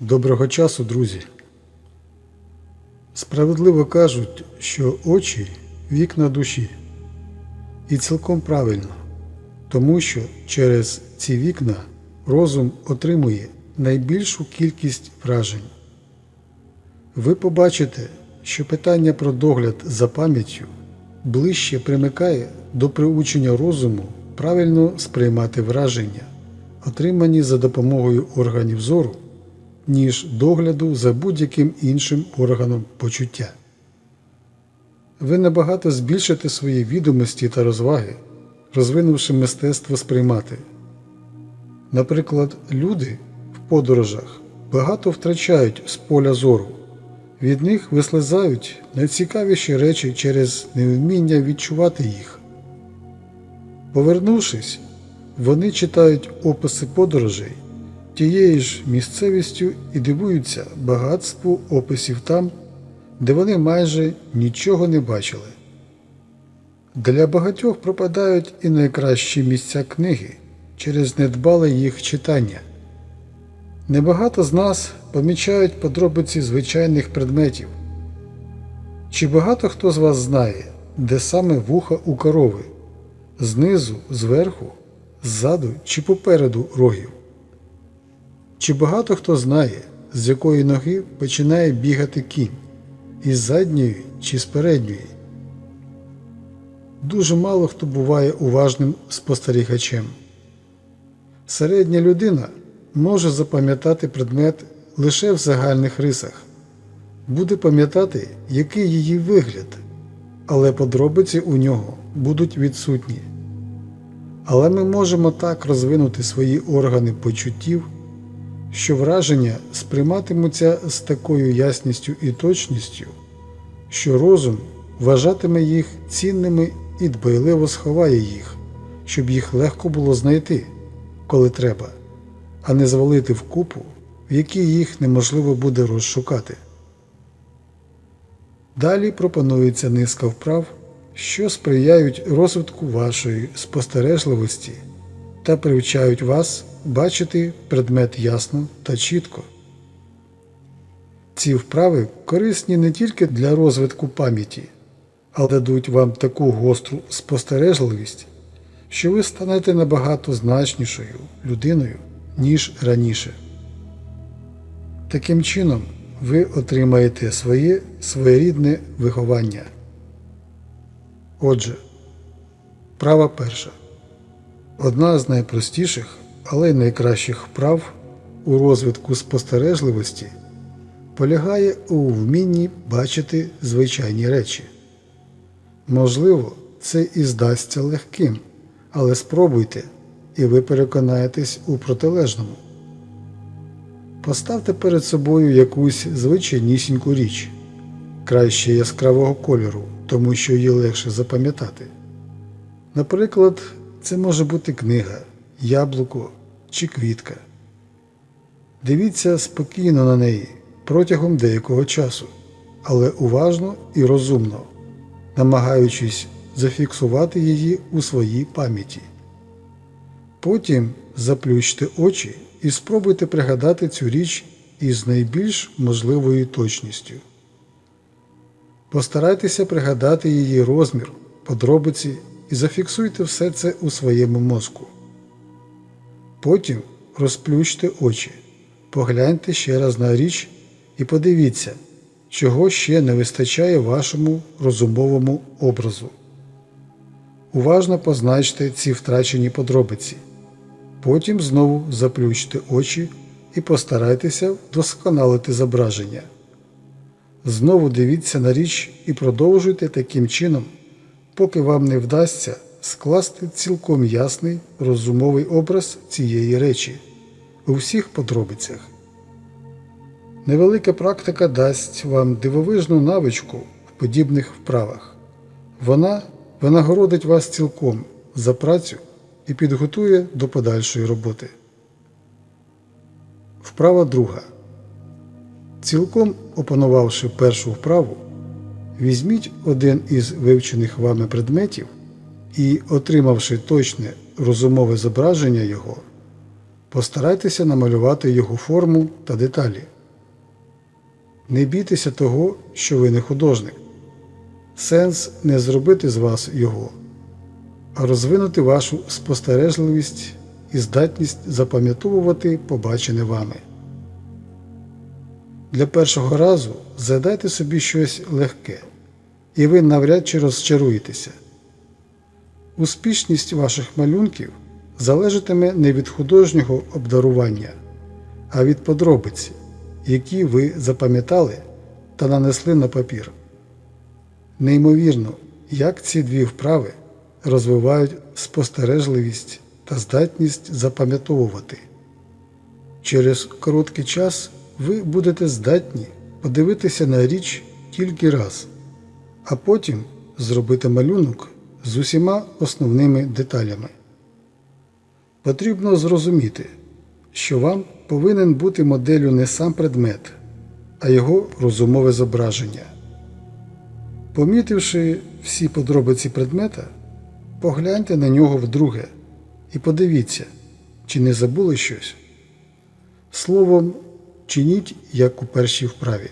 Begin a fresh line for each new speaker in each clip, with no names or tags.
Доброго часу, друзі. Справедливо кажуть, що очі вікна душі. І цілком правильно, тому що через ці вікна розум отримує найбільшу кількість вражень. Ви побачите, що питання про догляд за пам'яттю ближче примикає до приучення розуму правильно сприймати враження, отримані за допомогою органів зору, ніж догляду за будь-яким іншим органом почуття. Ви набагато збільшите свої відомості та розваги, розвинувши мистецтво сприймати. Наприклад, люди в подорожах багато втрачають з поля зору, від них вислизають найцікавіші речі через невміння відчувати їх. Повернувшись, вони читають описи подорожей тією ж місцевістю і дивуються багатству описів там, де вони майже нічого не бачили. Для багатьох пропадають і найкращі місця книги через недбале їх читання. Небагато з нас помічають подробиці звичайних предметів. Чи багато хто з вас знає, де саме вуха у корови? Знизу, зверху, ззаду чи попереду рогів? Чи багато хто знає, з якої ноги починає бігати кінь? Із задньої чи з передньої? Дуже мало хто буває уважним спостерігачем. Середня людина може запам'ятати предмет лише в загальних рисах, буде пам'ятати, який її вигляд, але подробиці у нього будуть відсутні. Але ми можемо так розвинути свої органи почуттів, що враження сприйматимуться з такою ясністю і точністю, що розум вважатиме їх цінними і дбайливо сховає їх, щоб їх легко було знайти, коли треба, а не звалити в купу, в якій їх неможливо буде розшукати. Далі пропонується низка вправ, що сприяють розвитку вашої спостережливості та привчають вас бачити предмет ясно та чітко. Ці вправи корисні не тільки для розвитку пам'яті, але дадуть вам таку гостру спостережливість, що ви станете набагато значнішою людиною, ніж раніше. Таким чином, ви отримаєте своє своєрідне виховання. Отже, права перша. Одна з найпростіших, але й найкращих вправ у розвитку спостережливості полягає у вмінні бачити звичайні речі. Можливо, це і здасться легким, але спробуйте, і ви переконаєтесь у протилежному. Поставте перед собою якусь звичайнісіньку річ, краще яскравого кольору, тому що її легше запам'ятати. Наприклад, це може бути книга, яблуко чи квітка. Дивіться спокійно на неї протягом деякого часу, але уважно і розумно, намагаючись зафіксувати її у своїй пам'яті. Потім заплющте очі і спробуйте пригадати цю річ із найбільш можливою точністю. Постарайтеся пригадати її розмір, подробиці і зафіксуйте все це у своєму мозку. Потім розплющте очі, погляньте ще раз на річ і подивіться, чого ще не вистачає вашому розумовому образу. Уважно позначте ці втрачені подробиці. Потім знову заплющте очі і постарайтеся вдосконалити зображення. Знову дивіться на річ і продовжуйте таким чином, поки вам не вдасться скласти цілком ясний розумовий образ цієї речі у всіх подробицях. Невелика практика дасть вам дивовижну навичку в подібних вправах. Вона винагородить вас цілком за працю і підготує до подальшої роботи. Вправа друга. Цілком опанувавши першу вправу, візьміть один із вивчених вами предметів і, отримавши точне розумове зображення його, Постарайтеся намалювати його форму та деталі. Не бійтеся того, що ви не художник. Сенс не зробити з вас його, а розвинути вашу спостережливість і здатність запам'ятовувати побачене вами. Для першого разу задайте собі щось легке, і ви навряд чи розчаруєтеся. Успішність ваших малюнків залежатиме не від художнього обдарування, а від подробиць, які ви запам'ятали та нанесли на папір. Неймовірно, як ці дві вправи розвивають спостережливість та здатність запам'ятовувати. Через короткий час ви будете здатні подивитися на річ тільки раз, а потім зробити малюнок з усіма основними деталями. Потрібно зрозуміти, що вам повинен бути моделлю не сам предмет, а його розумове зображення. Помітивши всі подробиці предмета, погляньте на нього вдруге і подивіться, чи не забули щось. Словом, чиніть як у першій вправі.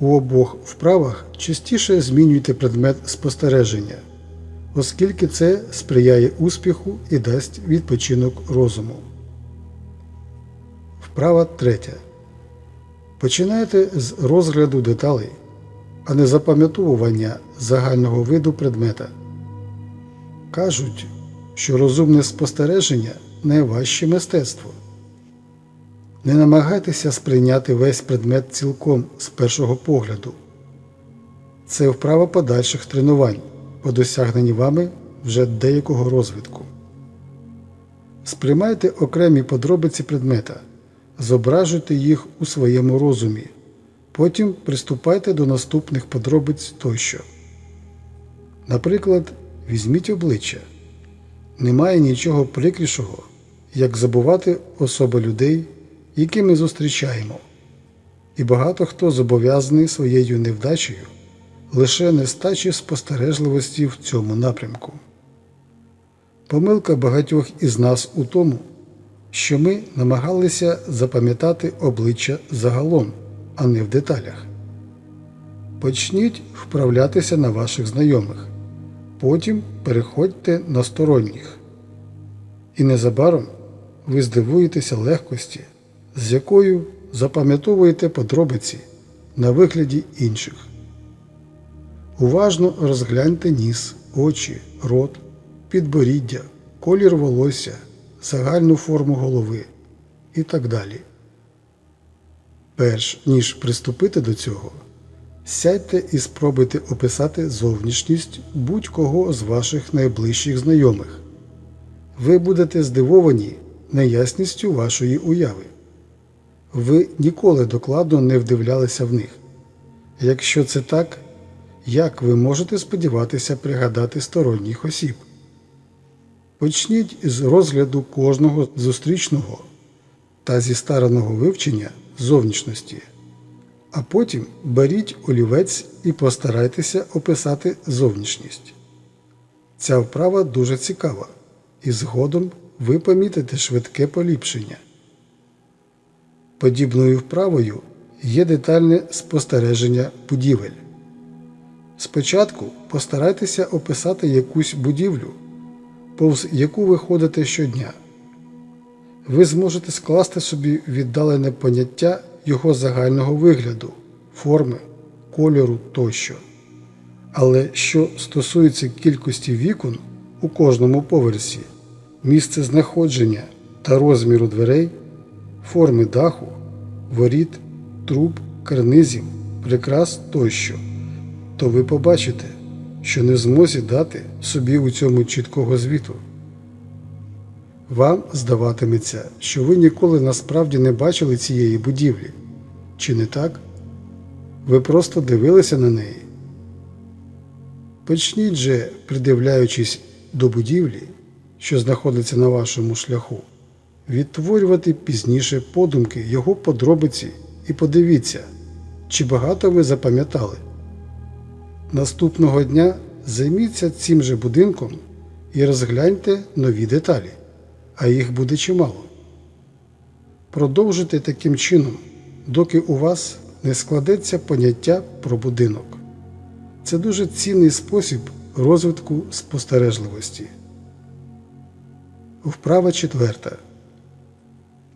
У обох вправах частіше змінюйте предмет спостереження, оскільки це сприяє успіху і дасть відпочинок розуму. Вправа третя. Починайте з розгляду деталей, а не запам'ятовування загального виду предмета. Кажуть, що розумне спостереження найважче мистецтво. Не намагайтеся сприйняти весь предмет цілком з першого погляду. Це вправа подальших тренувань по досягненні вами вже деякого розвитку. Сприймайте окремі подробиці предмета, зображуйте їх у своєму розумі, потім приступайте до наступних подробиць тощо. Наприклад, візьміть обличчя. Немає нічого прикрішого, як забувати особи людей, які ми зустрічаємо, і багато хто зобов'язаний своєю невдачею лише нестачі спостережливості в цьому напрямку. Помилка багатьох із нас у тому, що ми намагалися запам'ятати обличчя загалом, а не в деталях. Почніть вправлятися на ваших знайомих, потім переходьте на сторонніх. І незабаром ви здивуєтеся легкості, з якою запам'ятовуєте подробиці на вигляді інших. Уважно розгляньте ніс, очі, рот, підборіддя, колір волосся, загальну форму голови і так далі. Перш ніж приступити до цього, сядьте і спробуйте описати зовнішність будь-кого з ваших найближчих знайомих. Ви будете здивовані неясністю вашої уяви. Ви ніколи докладно не вдивлялися в них. Якщо це так, як ви можете сподіватися пригадати сторонніх осіб? Почніть з розгляду кожного зустрічного та зі стараного вивчення зовнішності, а потім беріть олівець і постарайтеся описати зовнішність. Ця вправа дуже цікава, і згодом ви помітите швидке поліпшення. Подібною вправою є детальне спостереження будівель. Спочатку постарайтеся описати якусь будівлю, повз яку ви ходите щодня. Ви зможете скласти собі віддалене поняття його загального вигляду, форми, кольору тощо. Але що стосується кількості вікон у кожному поверсі, місце знаходження та розміру дверей, форми даху, воріт, труб, карнизів, прикрас тощо, то ви побачите, що не змозі дати собі у цьому чіткого звіту. Вам здаватиметься, що ви ніколи насправді не бачили цієї будівлі, чи не так? Ви просто дивилися на неї. Почніть же, придивляючись до будівлі, що знаходиться на вашому шляху, відтворювати пізніше подумки його подробиці і подивіться, чи багато ви запам'ятали. Наступного дня займіться цим же будинком і розгляньте нові деталі. а їх буде чимало. Продовжуйте таким чином, доки у вас не складеться поняття про будинок. Це дуже цінний спосіб розвитку спостережливості. Вправа четверта.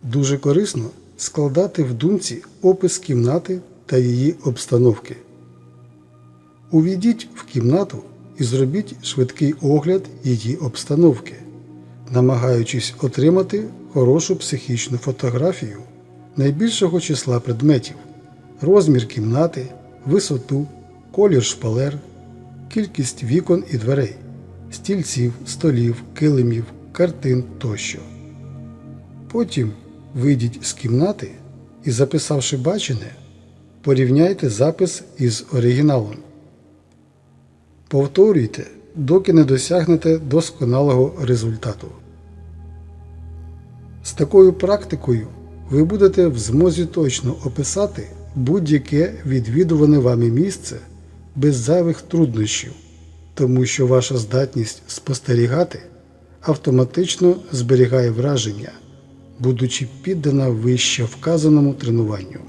Дуже корисно складати в думці опис кімнати та її обстановки. Увійдіть в кімнату і зробіть швидкий огляд її обстановки, намагаючись отримати хорошу психічну фотографію найбільшого числа предметів, розмір кімнати, висоту, колір шпалер, кількість вікон і дверей, стільців, столів, килимів, картин тощо. Потім вийдіть з кімнати і, записавши бачене, порівняйте запис із оригіналом. Повторюйте, доки не досягнете досконалого результату. З такою практикою ви будете в змозі точно описати будь-яке відвідуване вами місце без зайвих труднощів, тому що ваша здатність спостерігати автоматично зберігає враження, будучи піддана вище вказаному тренуванню.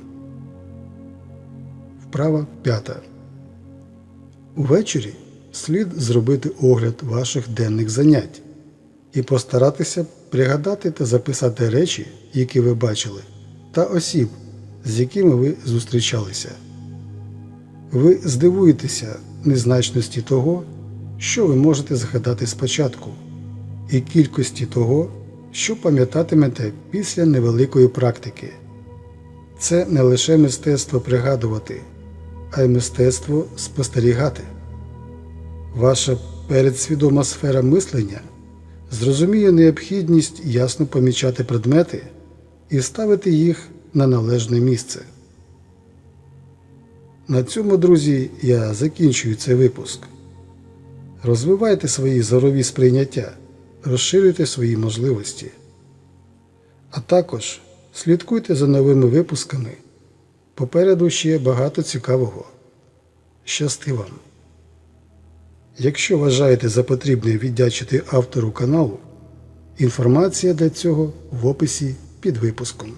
Вправа п'ята. Увечері слід зробити огляд ваших денних занять і постаратися пригадати та записати речі, які ви бачили, та осіб, з якими ви зустрічалися. Ви здивуєтеся незначності того, що ви можете згадати спочатку, і кількості того, що пам'ятатимете після невеликої практики. Це не лише мистецтво пригадувати, а й мистецтво спостерігати. Ваша передсвідома сфера мислення зрозуміє необхідність ясно помічати предмети і ставити їх на належне місце. На цьому, друзі, я закінчую цей випуск. Розвивайте свої зорові сприйняття, розширюйте свої можливості. А також слідкуйте за новими випусками. Попереду ще багато цікавого. Щасти вам! Якщо вважаєте за потрібне віддячити автору каналу, інформація для цього в описі під випуском.